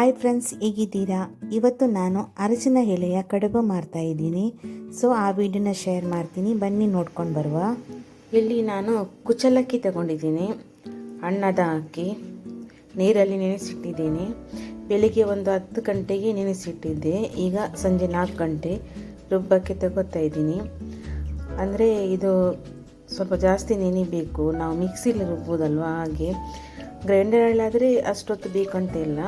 Hi friends, ಹೇಗಿದ್ದೀರಾ? ಇವತ್ತು ನಾನು ಅರಸಿನ ಎಲೆಯ ಕಡುಬು ಮಾಡ್ತಾ ಇದ್ದೀನಿ. ಸೊ ಆ ವಿಡಿಯೋನ ಶೇರ್ ಮಾಡ್ತೀನಿ. ಬನ್ನಿ ನೋಡ್ಕೊಂಡು ಬರುವ. ಇಲ್ಲಿ ನಾನು ಕುಚಲಕ್ಕಿ ತಗೊಂಡಿದ್ದೀನಿ. ಅಣ್ಣದ ಅಕ್ಕಿ. ನೀರಲ್ಲಿ ನೆನೆಸಿಟ್ಟಿದ್ದೀನಿ. ಬೆಳಿಗ್ಗೆ ಒಂದು ಹತ್ತು ಗಂಟೆಗೆ ನೆನೆಸಿಟ್ಟಿದ್ದೆ. ಈಗ ಸಂಜೆ ನಾಲ್ಕು ಗಂಟೆ ರುಬ್ಬಕ್ಕೆ ತಗೋತಾ ಇದ್ದೀನಿ. ಅಂದರೆ ಇದು ಸ್ವಲ್ಪ ಜಾಸ್ತಿ ನೆನಿಬೇಕು. ನಾವು ಮಿಕ್ಸಿಲಿ ರುಬ್ಬೋದಲ್ವ ಹಾಗೆ. ಗ್ರೈಂಡರಲ್ಲಾದರೆ ಅಷ್ಟೊತ್ತು ಬೇಕಂತ ಇಲ್ಲ.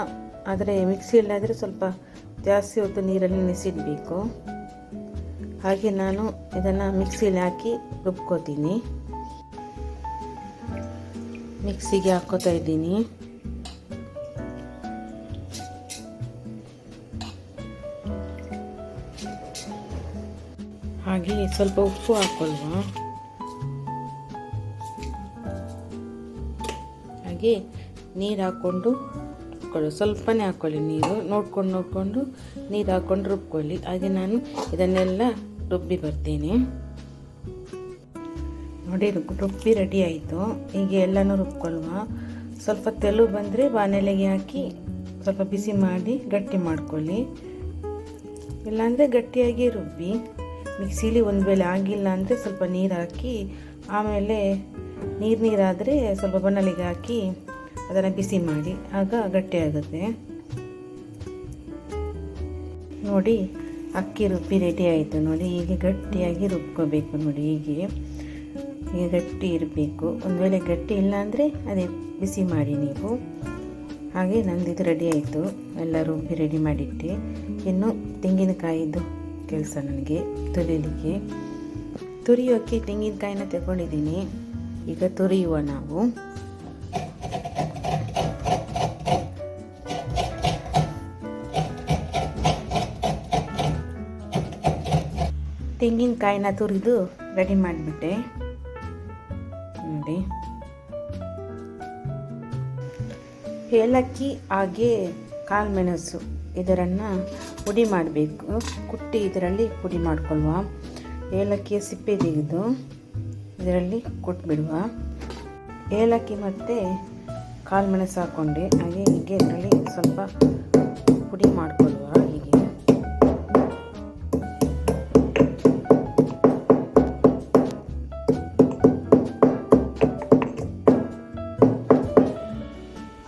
ಆದರೆ ಮಿಕ್ಸಿಯಲ್ಲಾದರೆ ಸ್ವಲ್ಪ ಜಾಸ್ತಿ ಹೊತ್ತು ನೀರಲ್ಲಿ ನೆನೆಸಿಡಬೇಕು. ಹಾಗೆ ನಾನು ಇದನ್ನು ಮಿಕ್ಸಿಲಿ ಹಾಕಿ ರುಬ್ಕೋತೀನಿ. ಮಿಕ್ಸಿಗೆ ಹಾಕೋತಾ ಇದ್ದೀನಿ. ಹಾಗೆ ಸ್ವಲ್ಪ ಉಪ್ಪು ಹಾಕೊಳ್ವಾ ಹಾಗೆ ನೀರು ಹಾಕ್ಕೊಂಡು ರುಬ್ಕೊಳ್ಳಿ ಸ್ವಲ್ಪನೇ ಹಾಕ್ಕೊಳ್ಳಿ ನೀರು. ನೋಡ್ಕೊಂಡು, ನೋಡಿಕೊಂಡು ನೀರು ಹಾಕ್ಕೊಂಡು ರುಬ್ಕೊಳ್ಳಿ. ಹಾಗೆ ನಾನು ಇದನ್ನೆಲ್ಲ ರುಬ್ಬಿ ಬರ್ತೀನಿ. ನೋಡಿ ರುಬ್ಬಿ ರೆಡಿ ಆಯಿತು. ಹೀಗೆ ಎಲ್ಲನೂ ರುಬ್ಕೊಳ್ಳುವ. ಸ್ವಲ್ಪ ತೆಳು ಬಂದರೆ ಬಾಣಲೆಗೆ ಹಾಕಿ ಸ್ವಲ್ಪ ಬಿಸಿ ಮಾಡಿ ಗಟ್ಟಿ ಮಾಡ್ಕೊಳ್ಳಿ. ಇಲ್ಲಾಂದರೆ ಗಟ್ಟಿಯಾಗಿ ರುಬ್ಬಿ. ಮಿಕ್ಸಿಲಿ ಒಂದು ವೇಳೆ ಆಗಿಲ್ಲ ಅಂದರೆ ಸ್ವಲ್ಪ ನೀರು ಹಾಕಿ, ಆಮೇಲೆ ನೀರು ನೀರಾದರೆ ಸ್ವಲ್ಪ ಬಣ್ಣಲಿಗೆ ಹಾಕಿ ಅದನ್ನು ಬಿಸಿ ಮಾಡಿ, ಆಗ ಗಟ್ಟಿಯಾಗುತ್ತೆ ನೋಡಿ, ಅಕ್ಕಿ ರುಬ್ಬಿ ರೆಡಿ ಆಯಿತು. ನೋಡಿ, ಹೀಗೆ ಗಟ್ಟಿಯಾಗಿ ರುಬ್ಕೋಬೇಕು. ನೋಡಿ, ಹೀಗೆ ಹೀಗೆ ಗಟ್ಟಿ ಇರಬೇಕು. ಒಂದು ವೇಳೆ ಗಟ್ಟಿ ಇಲ್ಲ ಅಂದರೆ ಅದೇ ಬಿಸಿ ಮಾಡಿ ನೀವು. ಹಾಗೆ ನಂದು ಇದು ರೆಡಿ ಆಯಿತು. ಎಲ್ಲ ರುಬ್ಬಿ ರೆಡಿ ಮಾಡಿಟ್ಟೆ. ಇನ್ನು ತೆಂಗಿನಕಾಯಿದು ಕೆಲಸ ನನಗೆ ತುರಿಲಿಕ್ಕೆ. ತುರಿಯೋಕ್ಕೆ ತೆಂಗಿನಕಾಯಿನ ತಗೊಂಡಿದ್ದೀನಿ. ಈಗ ತುರಿಯುವ ನಾವು. ತೆಂಗಿನಕಾಯಿನ ತುರಿದು ರೆಡಿ ಮಾಡಿಬಿಟ್ಟೆ. ನೋಡಿ. ಏಲಕ್ಕಿ, ಹಾಗೆ ಕಾಳು ಮೆಣಸು ಇದರನ್ನು ಪುಡಿ ಮಾಡಬೇಕು. ಕುಟ್ಟಿ ಇದರಲ್ಲಿ ಪುಡಿ ಮಾಡಿಕೊಳ್ಳುವ ಏಲಕ್ಕಿಯ ಸಿಪ್ಪೆ ತೆಗೆದು ಇದರಲ್ಲಿ ಕೊಟ್ಬಿಡುವ. ಏಲಕ್ಕಿ ಮತ್ತು ಕಾಳು ಮೆಣಸು ಹಾಕ್ಕೊಂಡೆ ಹಾಗೆ ಹೀಗೆ ಇದರಲ್ಲಿ ಸ್ವಲ್ಪ ಪುಡಿ ಮಾಡ್ಕೊಳ್ಳುವ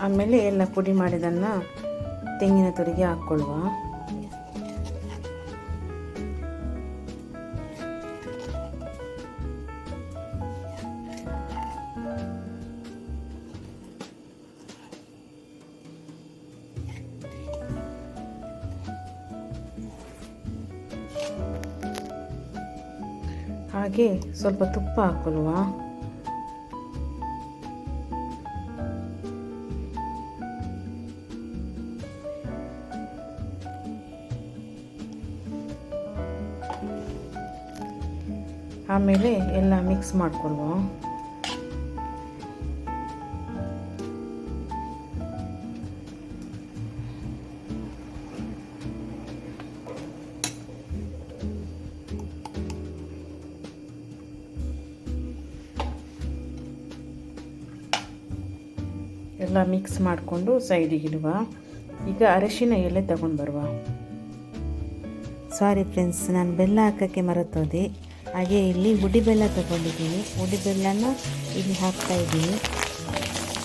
ಆಮೇಲೆ ಎಲ್ಲ ಪುಡಿ ಮಾಡಿದನ್ನು ತೆಂಗಿನ ತುರಿಗೆ ಹಾಕ್ಕೊಳ್ಳುವ ಹಾಗೆ ಸ್ವಲ್ಪ ತುಪ್ಪ ಹಾಕ್ಕೊಳ್ಳುವ ಆಮೇಲೆ ಎಲ್ಲ ಮಿಕ್ಸ್ ಮಾಡ್ಕೊಳ್ವ. ಎಲ್ಲ ಮಿಕ್ಸ್ ಮಾಡಿಕೊಂಡು ಸೈಡಿಗೆ ಇಡುವ. ಈಗ ಅರಶಿನ ಎಲೆ ತಗೊಂಡು ಬರುವ. ಸಾರಿ ಫ್ರೆಂಡ್ಸ್ ನಾನು ಬೆಲ್ಲ ಹಾಕೋಕ್ಕೆ ಮರೆತೋದೆ. ಹಾಗೆ ಇಲ್ಲಿ ಉಡಿ ಬೆಲ್ಲ ತಗೊಂಡಿದ್ದೀನಿ. ಉಡಿ ಬೆಲ್ಲನ ಇಲ್ಲಿ ಹಾಕ್ತಾ ಇದ್ದೀನಿ.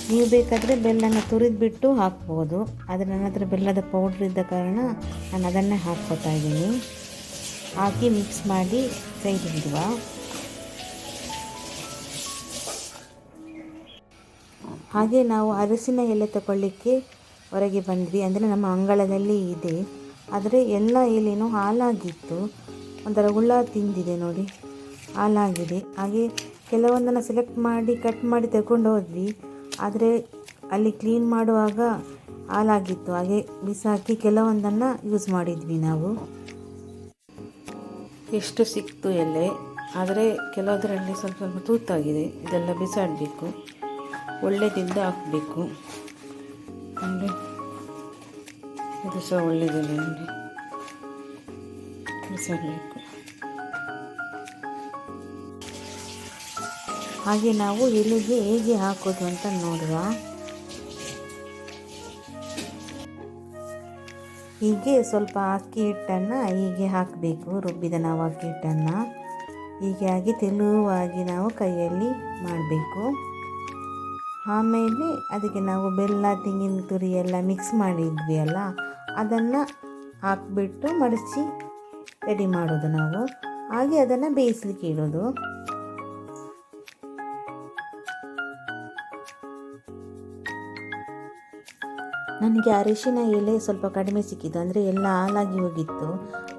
ನೀವು ಬೇಕಾದರೆ ಬೆಲ್ಲನ ತುರಿದ್ಬಿಟ್ಟು ಹಾಕ್ಬೋದು. ಆದರೆ ನನ್ನ ಹತ್ರ ಬೆಲ್ಲದ ಪೌಡ್ರ್ ಇದ್ದ ಕಾರಣ ನಾನು ಅದನ್ನೇ ಹಾಕ್ಕೊತಾ ಇದ್ದೀನಿ. ಹಾಕಿ ಮಿಕ್ಸ್ ಮಾಡಿ ಸೈಡ್ ಹಾಗೆ ನಾವು ಅರಸಿನ ಎಲೆ ತಗೊಳ್ಳಿಕ್ಕೆ ಹೊರಗೆ ಬಂದ್ವಿ. ಅಂದರೆ ನಮ್ಮ ಅಂಗಳದಲ್ಲಿ ಇದೆ. ಆದರೆ ಎಲ್ಲ ಎಲೆನೂ ಹಾಲಾಗಿತ್ತು ಒಂಥರ ಹುಳ ತಿಂದಿದೆ ನೋಡಿ. ಹಾಲಾಗಿದೆ ಹಾಗೆ ಕೆಲವೊಂದನ್ನು ಸೆಲೆಕ್ಟ್ ಮಾಡಿ ಕಟ್ ಮಾಡಿ ತಗೊಂಡು ಹೋದ್ವಿ. ಆದರೆ ಅಲ್ಲಿ ಕ್ಲೀನ್ ಮಾಡುವಾಗ ಹಾಲಾಗಿತ್ತು ಹಾಗೆ ಬಿಸಾಕಿ ಕೆಲವೊಂದನ್ನು ಯೂಸ್ ಮಾಡಿದ್ವಿ ನಾವು. ಎಷ್ಟು ಸಿಕ್ತು ಎಲೆ? ಆದರೆ ಕೆಲವೊಂದರಲ್ಲಿ ಸ್ವಲ್ಪ ಸ್ವಲ್ಪ ತೂತಾಗಿದೆ. ಇದೆಲ್ಲ ಬಿಸಾಡಬೇಕು. ಒಳ್ಳೆದಿಂದ ಹಾಕಬೇಕು. ಅಂದರೆ ಇದು ಸಹ ಒಳ್ಳೆಯದಿಲ್ಲ ನೋಡಿ ಬಿಸಾಡಬೇಕು. ಹಾಗೆ ನಾವು ಎಲೆಗೆ ಹೇಗೆ ಹಾಕೋದು ಅಂತ ನೋಡುವ. ಹೀಗೆ ಸ್ವಲ್ಪ ಅಕ್ಕಿ ಹಿಟ್ಟನ್ನು ಹೀಗೆ ಹಾಕಬೇಕು, ರುಬ್ಬಿದ ನಾವು ಅಕ್ಕಿ ಹಿಟ್ಟನ್ನು. ಹೀಗೆ ಆಗಿ ತೆಳುವಾಗಿ ನಾವು ಕೈಯಲ್ಲಿ ಮಾಡಬೇಕು. ಆಮೇಲೆ ಅದಕ್ಕೆ ನಾವು ಬೆಲ್ಲ, ತೆಂಗಿನ ತುರಿ ಎಲ್ಲ ಮಿಕ್ಸ್ ಮಾಡಿದ್ವಿ ಅಲ್ಲ ಅದನ್ನು ಹಾಕ್ಬಿಟ್ಟು ಮಡಚಿ ರೆಡಿ ಮಾಡೋದು ನಾವು. ಹಾಗೆ ಅದನ್ನು ಬೇಯಿಸಲಿಕ್ಕೆ ಇಡೋದು. ನನಗೆ ಅರಿಶಿನ ಎಲೆ ಸ್ವಲ್ಪ ಕಡಿಮೆ ಸಿಕ್ಕಿದ್ದು ಅಂದರೆ ಎಲ್ಲ ಹಾಲಾಗಿ ಹೋಗಿತ್ತು.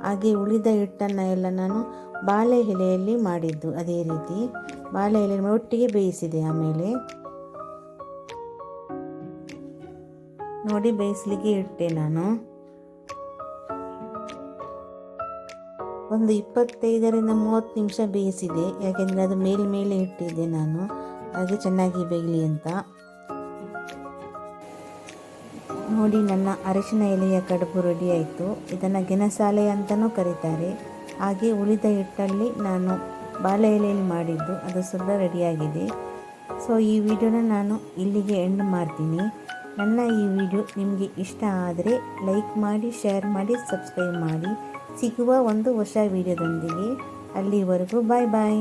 ಹಾಗೆ ಉಳಿದ ಹಿಟ್ಟನ್ನು ಎಲ್ಲ ನಾನು ಬಾಳೆ ಎಲೆಯಲ್ಲಿ ಮಾಡಿದ್ದು ಅದೇ ರೀತಿ. ಬಾಳೆ ಎಲೆ ಒಟ್ಟಿಗೆ ಬೇಯಿಸಿದೆ ಆಮೇಲೆ. ನೋಡಿ, ಬೇಯಿಸ್ಲಿಕ್ಕೆ ಇಟ್ಟೆ ನಾನು. ಒಂದು ಇಪ್ಪತ್ತೈದರಿಂದ ಮೂವತ್ತು ನಿಮಿಷ ಬೇಯಿಸಿದೆ, ಯಾಕೆಂದರೆ ಅದು ಮೇಲೆ ಮೇಲೆ ಇಟ್ಟಿದ್ದೆ ನಾನು. ಹಾಗೆ ಚೆನ್ನಾಗಿ ಬೇಯಲಿ ಅಂತ. ನೋಡಿ ನನ್ನ ಅರಿಶಿನ ಎಲೆಯ ಕಡುಬು ರೆಡಿ ಆಯಿತು. ಇದನ್ನು ಗಿನಸಾಲೆ ಅಂತಲೂ ಕರೀತಾರೆ. ಹಾಗೆ ಉಳಿದ ಹಿಟ್ಟಲ್ಲಿ ನಾನು ಬಾಳೆ ಎಲೆಯಲ್ಲಿ ಮಾಡಿದ್ದು ಅದು ಸುದ್ದ ರೆಡಿಯಾಗಿದೆ ಸೊ ಈ ವಿಡಿಯೋನ ನಾನು ಇಲ್ಲಿಗೆ ಎಂಡ್ ಮಾಡ್ತೀನಿ. ನನ್ನ ಈ ವಿಡಿಯೋ ನಿಮಗೆ ಇಷ್ಟ ಆದರೆ ಲೈಕ್ ಮಾಡಿ ಶೇರ್ ಮಾಡಿ ಸಬ್ಸ್ಕ್ರೈಬ್ ಮಾಡಿ. ಸಿಗುವ ಒಂದು ಹೊಸ ವಿಡಿಯೋದೊಂದಿಗೆ ಅಲ್ಲಿವರೆಗೂ ಬಾಯ್ ಬಾಯ್